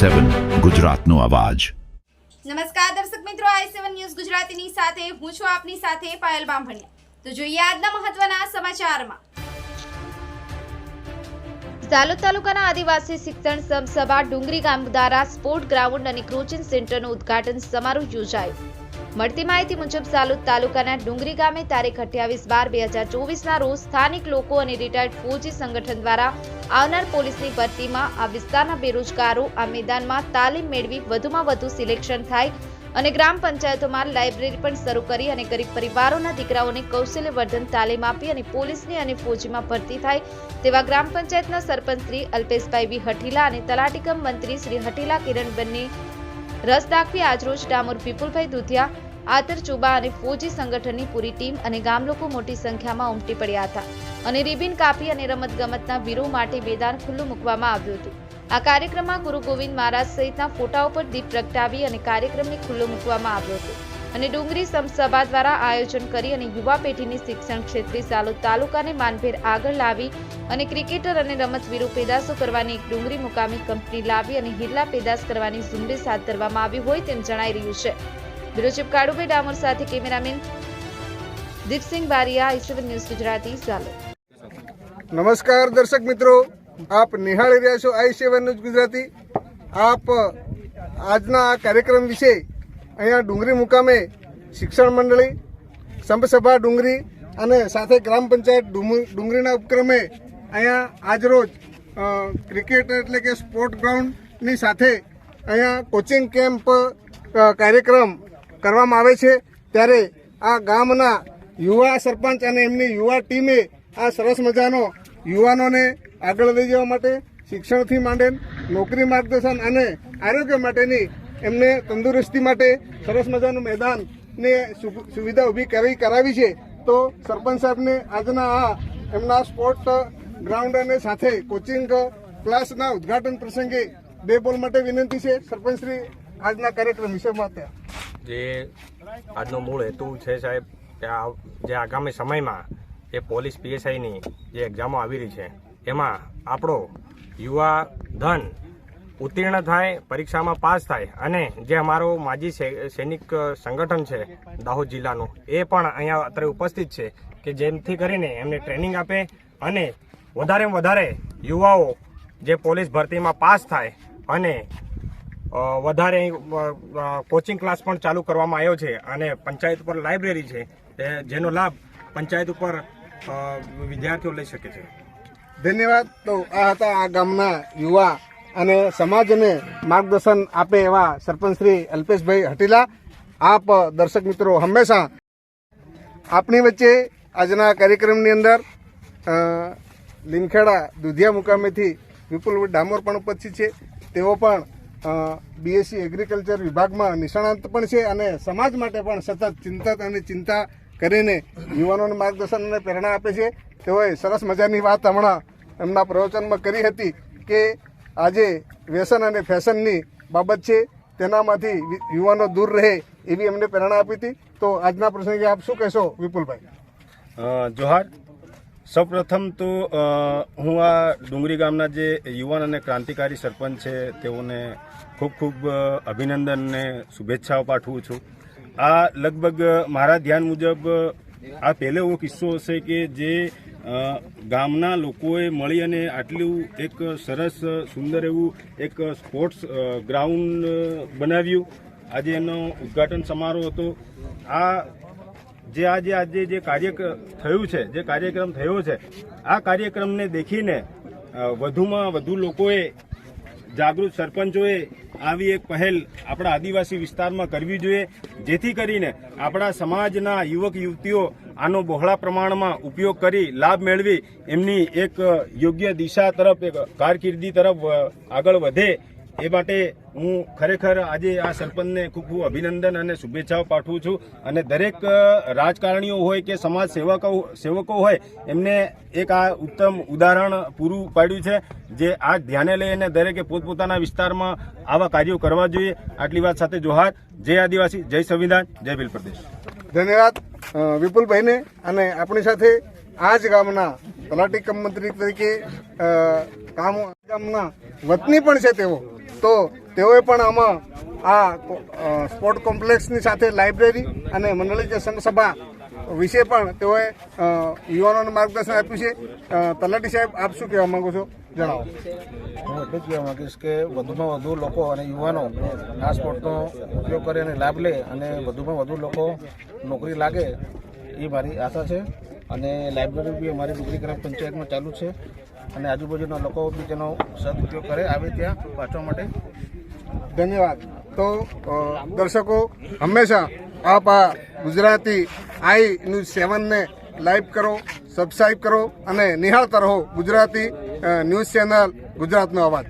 સેવન ગુજરાતનો અવાજ. નમસ્કાર દર્શક મિત્રો આઈ સેવન ન્યૂઝ ગુજરાતીની સાથે હું છું આપની સાથે પાયલ બામભણિયા. તો જોઈએ આજના મહત્વના સમાચારમાં. સાલોદ તાલુકાના આદિવાસી શિક્ષણ સમસભા ડુંગરી ગામ દ્વારા સ્પોર્ટ ગ્રાઉન્ડ અને કોચિંગ સેન્ટરનું ઉદ્ઘાટન સમારોહ યોજાયો. મળતી માહિતી મુજબ સાલુદ તાલુકાના ડુંગરી ગામે તારીખ અઠ્યાવીસ બાર બે હજાર ચોવીસના રોજ સ્થાનિક લોકો અને રિટાયર્ડ ફોજી સંગઠન દ્વારા આવનાર પોલીસની ભરતીમાં આ વિસ્તારના બેરોજગારો આ મેદાનમાં તાલીમ મેળવી વધુમાં વધુ સિલેક્શન થાય અને ગ્રામ પંચાયતોમાં લાઇબ્રેરી પણ શરૂ કરી અને ગરીબ પરિવારોના દીકરાઓને કૌશલ્યવર્ધન તાલીમ આપી અને પોલીસની અને ફોજીમાં ભરતી થાય તેવા ગ્રામ પંચાયતના સરપંચ શ્રી અલ્પેશભાઈ વી હઠીલા અને તલાટીકમ મંત્રી શ્રી હઠીલા કિરણ બંને રસ દાખવી આજરોજ ડામોર વિપુલભાઈ દુધિયા, આતર ચુબા અને ફોજી સંગઠનની પૂરી ટીમ અને ગામલોકો મોટી સંખ્યામાં ઉમટી પડ્યા હતા. અને રિબિન કાપી અને રમતગમતના વીરો માટે મેદાન ખુલ્લું મૂકવામાં આવ્યું હતું. આ કાર્યક્રમમાં ગુરુ ગોવિંદ મહારાજ સહિતના ફોટાઓ પર દીપ પ્રગટાવી અને કાર્યક્રમને ખુલ્લો મૂકવામાં આવ્યો હતો. અને ડુંગરી સમસભા દ્વારા આયોજન કરી અને યુવા પેઢીની શિક્ષણ ક્ષેત્રે સાલોદ તાલુકાને માનભેર આગળ લાવી અને ક્રિકેટર અને રમતવીરો પેદાશો કરવાની એક ડુંગરી મુકામી કંપની લાવી અને હિરલા પેદાશ કરવાની ઝુંબેશ હાથ ધરવામાં આવી હોય તેમ જણાઈ રહ્યું છે. બ્યુરો ચીફ કાળુભાઈ ડામોર સાથે cameraman Deepsinh Bariya IC one news Gujarati ચાલો નમસ્કાર દર્શક મિત્રો, આપ નિહાળી રહ્યા છો આઈ સેવન ન્યૂઝ ગુજરાતી. આપ આજના આ કાર્યક્રમ વિશે અહીંયા ડુંગરી મુકામે શિક્ષણ મંડળી સંપસભા ડુંગરી અને સાથે ગ્રામ પંચાયત ડુંગરીના ઉપક્રમે અહીંયા આજરોજ ક્રિકેટ એટલે કે સ્પોર્ટ ગ્રાઉન્ડની સાથે અહીંયા કોચિંગ કેમ્પ કાર્યક્રમ કરવામાં આવે છે. ત્યારે આ ગામના યુવા સરપંચ અને એમની યુવા ટીમે આ સરસ મજાનો યુવાનોને આગળ લઈ જવા માટે શિક્ષણથી માંડેલ, નોકરી માર્ગદર્શન અને આરોગ્ય માટેની એમને તંદુરસ્તી માટે સરસ મજાનું મેદાન ને સુવિધા ઊભી કરી કરાવી છે. તો સરપંચ સાહેબને આજના આ એમના સ્પોર્ટ ગ્રાઉન્ડ અને સાથે કોચિંગ ક્લાસના ઉદ્ઘાટન પ્રસંગે બે બોલ માટે વિનંતી છે. સરપંચ શ્રી, આજના કાર્યક્રમ વિશે માટે જે આજનો મૂળ હેતુ છે સાહેબ કે આ, જે આગામી સમયમાં જે પોલીસ પીએસઆઈની જે એક્ઝામો આવી રહી છે, એમાં આપણો યુવા ધન ઉત્તીર્ણ થાય, પરીક્ષામાં પાસ થાય અને જે અમારો માજી સૈનિક સંગઠન છે, દાહોદ જિલ્લાનું, એ પણ અહીંયા અત્યારે ઉપસ્થિત છે કે જેમથી કરીને એમને ટ્રેનિંગ આપે અને વધારેમાં વધારે યુવાઓ જે પોલીસ ભરતીમાં પાસ થાય અને વધારે કોચિંગ ક્લાસ પણ ચાલુ કરવામાં આવ્યો છે અને પંચાયત ઉપર લાઇબ્રેરી છે જેનો લાભ પંચાયત ઉપર વિદ્યાર્થીઓ લઈ શકે છે. ધન્યવાદ. તો આ હતા આ ગામના યુવા અને સમાજને માર્ગદર્શન આપે એવા સરપંચ શ્રી અલ્પેશભાઈ હટીલા. આપ દર્શક મિત્રો હંમેશા આપણી વચ્ચે આજના કાર્યક્રમની અંદર લીમખેડા દુધિયા મુકામેથી વિપુલ ડામોર પણ ઉપસ્થિત છે. તેઓ પણ બીએસસી એગ્રીકલ્ચર વિભાગમાં નિષ્ણાંત પણ છે અને સમાજ માટે પણ સતત ચિંતત અને ચિંતા કરીને યુવાનોને માર્ગદર્શન અને પ્રેરણા આપે છે. તેઓએ સરસ મજાની વાત હમણાં એમના પ્રવચનમાં કરી હતી કે આજે વ્યસન અને ફેશનની બાબત છે, તેનામાંથી યુવાનો દૂર રહે એવી એમને પ્રેરણા આપી હતી. તો આજના પ્રસંગે આપ શું કહેશો વિપુલભાઈ? જોહાર, સૌપ્રથમ તો હું આ ડુંગરી ગામના જે યુવાન અને ક્રાંતિકારી સરપંચ છે, તેઓને ખૂબ ખૂબ અભિનંદનને શુભેચ્છાઓ પાઠવું છું. આ લગભગ મારા ધ્યાન મુજબ આ પહેલો એવો કિસ્સો હશે કે જે ગામના લોકોએ મળી અને આટલું એક સરસ, સુંદર એવું એક સ્પોર્ટ્સ ગ્રાઉન્ડ બનાવ્યું. આજે એનો ઉદ્ઘાટન સમારોહ હતો. આ જે આજે આજે જે કાર્ય થયું છે, જે કાર્યક્રમ થયો છે, આ કાર્યક્રમને દેખીને વધુમાં વધુ લોકોએ, જાગૃત સરપંચોએ આવી એક પહેલ આપણા આદિવાસી વિસ્તારમાં કરવી જોઈએ. જેથી કરીને આપણા સમાજના યુવક યુવતીઓ આનો બહોળા પ્રમાણમાં ઉપયોગ કરી લાભ મેળવી એમની એક યોગ્ય દિશા તરફ, એક કારકિર્દી તરફ આગળ વધે એ માટે હું ખરેખર આજે આ સરપંચને ખૂબ ખૂબ અભિનંદન અને શુભેચ્છાઓ પાઠવું છું. અને દરેક રાજકારણીઓ હોય કે સમાજ સેવકો સેવકો હોય, એમને એક આ ઉત્તમ ઉદાહરણ પૂરું પાડ્યું છે જે આ ધ્યાને લઈને દરેકે પોતપોતાના વિસ્તારમાં આવા કાર્યો કરવા જોઈએ. આટલી વાત સાથે જોહાર. જય આદિવાસી, જય સંવિધાન, જય ભીલ પ્રદેશ. ધન્યવાદ. વિપુલભાઈને અને આપણી સાથે આ જ ગામના તલાટી કમ મંત્રી તરીકે કામ ગામના વતની પણ છે તેઓ. તો તેઓએ પણ આમાં આ સ્પોર્ટ કોમ્પ્લેક્સની સાથે લાઇબ્રેરી અને મંડળી સંઘ સભા વિશે પણ તેઓએ યુવાનોને માર્ગદર્શન આપ્યું છે. તલાટી સાહેબ આપ શું કહેવા માંગો છો? જણાવો. હું એટલું જ કહેવા માંગીશ કે વધુમાં વધુ લોકો અને યુવાનો આ સ્પોર્ટનો ઉપયોગ કરે અને લાભ લે અને વધુમાં વધુ લોકો નોકરી લાગે એ મારી આશા છે. અને લાઇબ્રેરી બી અમારી ડુંગરી ગ્રામ પંચાયતમાં ચાલુ છે અને આજુબાજુના લોકો બી તેનો સદુપયોગ કરે આવે ત્યાં વાંચવા માટે. ધન્યવાદ. તો દર્શકો હંમેશા આપ આ ગુજરાતી આઈ ન્યૂઝ સેવનને લાઈક કરો સબસ્ક્રાઈબ કરો અને નિહાળતા રહો ગુજરાતી ન્યૂઝ ચેનલ ગુજરાતનો અવાજ.